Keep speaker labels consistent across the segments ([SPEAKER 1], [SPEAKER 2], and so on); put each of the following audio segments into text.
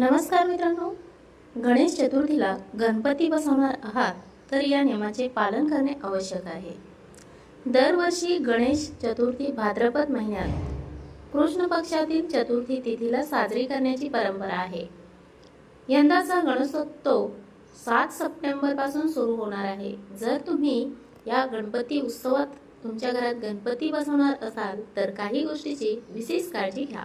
[SPEAKER 1] नमस्कार मित्रांनो. गणेश चतुर्थीला गणपती बसवणार आहात तर या नियमाचे पालन करणे आवश्यक आहे. दरवर्षी गणेश चतुर्थी भाद्रपद महिन्यात कृष्ण पक्षातील चतुर्थी तिथीला साजरी करण्याची परंपरा आहे. यंदाचा गणेशोत्सव सात सप्टेंबरपासून सुरू होणार आहे. जर तुम्ही या गणपती उत्सवात तुमच्या घरात गणपती बसवणार असाल तर काही गोष्टीची विशेष काळजी घ्या.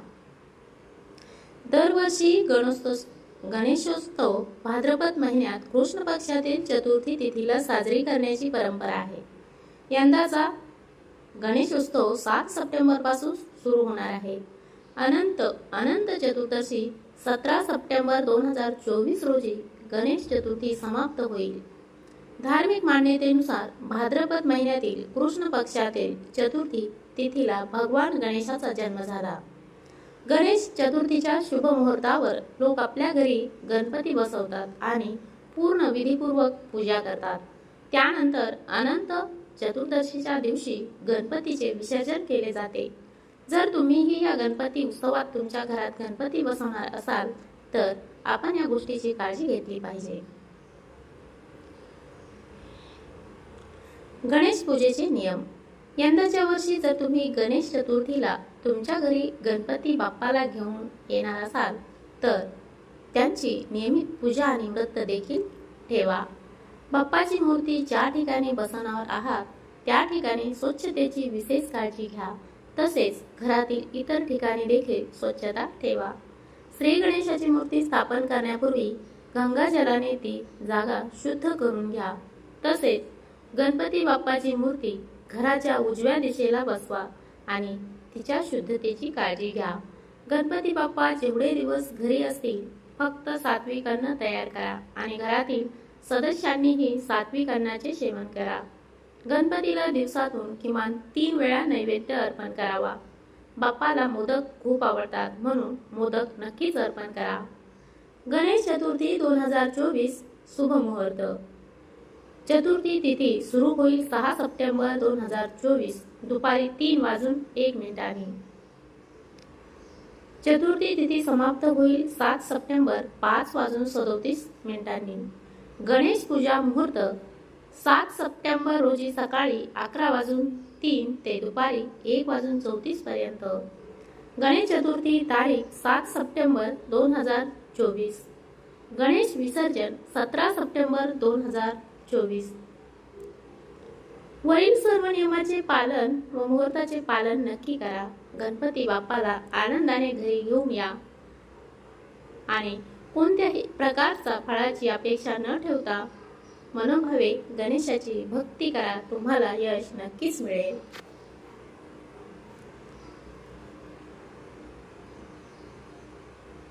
[SPEAKER 1] दरवर्षी गणोत्सव गणेशोत्सव भाद्रपद महिन्यात कृष्ण पक्षातील चतुर्थी तिथीला साजरी करण्याची परंपरा आहे. यंदाचा गणेशोत्सव सात सप्टेंबरपासून सुरू होणार आहे. अनंत अनंत चतुर्दशी सतरा सप्टेंबर दोन हजार चोवीस रोजी गणेश चतुर्थी समाप्त होईल. धार्मिक मान्यतेनुसार भाद्रपद महिन्यातील कृष्ण पक्षातील चतुर्थी तिथीला भगवान गणेशाचा जन्म झाला. गणेश चतुर्थीच्या शुभ मुहूर्तावर लोक आपल्या घरी गणपती बसवतात आणि पूर्ण विधीपूर्वक पूजा करतात. त्यानंतर अनंत चतुर्दशीच्या दिवशी गणपतीचे विसर्जन केले जाते. जर तुम्हीही या गणपती उत्सवात तुमच्या घरात गणपती बसवणार असाल तर आपण या गोष्टीची काळजी घेतली पाहिजे. गणेश पूजेचे नियम. यंदाच्या वर्षी जर तुम्ही गणेश चतुर्थीला तुमच्या घरी गणपती बाप्पाला घेऊन येणार असाल तर त्यांची नियमित पूजा आणि व्रत देखील ठेवा. बाप्पाची मूर्ती ज्या ठिकाणी बसवणार आहात त्या ठिकाणी स्वच्छतेची विशेष काळजी घ्या. तसेच घरातील इतर ठिकाणी देखील स्वच्छता ठेवा. श्री गणेशाची मूर्ती स्थापन करण्यापूर्वी गंगाजलाने ती जागा शुद्ध करून घ्या. तसेच गणपती बाप्पाची मूर्ती घराच्या उजव्या दिशेला बसवा आणि तिच्या शुद्धतेची काळजी घ्या. गणपती बाप्पा जेवढे दिवस घरी असतील फक्त सात्विक अन्न तयार करा आणि घरातील सदस्यांनीही सात्विक अन्नाचे सेवन करा. गणपतीला दिवसातून किमान तीन वेळा नैवेद्य अर्पण करावा. बाप्पाला मोदक खूप आवडतात म्हणून मोदक नक्कीच अर्पण करा. गणेश चतुर्थी दोन हजार चोवीस शुभ मुहूर्त. चतुर्थी तिथी सुरू होईल सहा सप्टेंबर दोन हजार चोवीस. दुपारी तीन वाजून एक मिनिटांनी चतुर्थी तिथी समाप्त होईल सात सप्टेंबर पाच वाजून सदोतीस मिनिटांनी. गणेश पूजा मुहूर्त सात सप्टेंबर रोजी सकाळी अकरा वाजून तीन ते दुपारी एक वाजून चौतीस पर्यंत. गणेश चतुर्थी तारीख सात सप्टेंबर दोन हजार चोवीस. गणेश विसर्जन सतरा सप्टेंबर दोन हजार चोवीस. वरील सर्व नियमाचे पालन व मुहूर्ताचे पालन नक्की करा. गणपती बाप्पाला आनंदाने घरी घेऊन या. आणि कोणत्याही प्रकारचा फळाची अपेक्षा न ठेवता मनोभावे गणेशाची भक्ती करा. तुम्हाला यश नक्कीच मिळेल.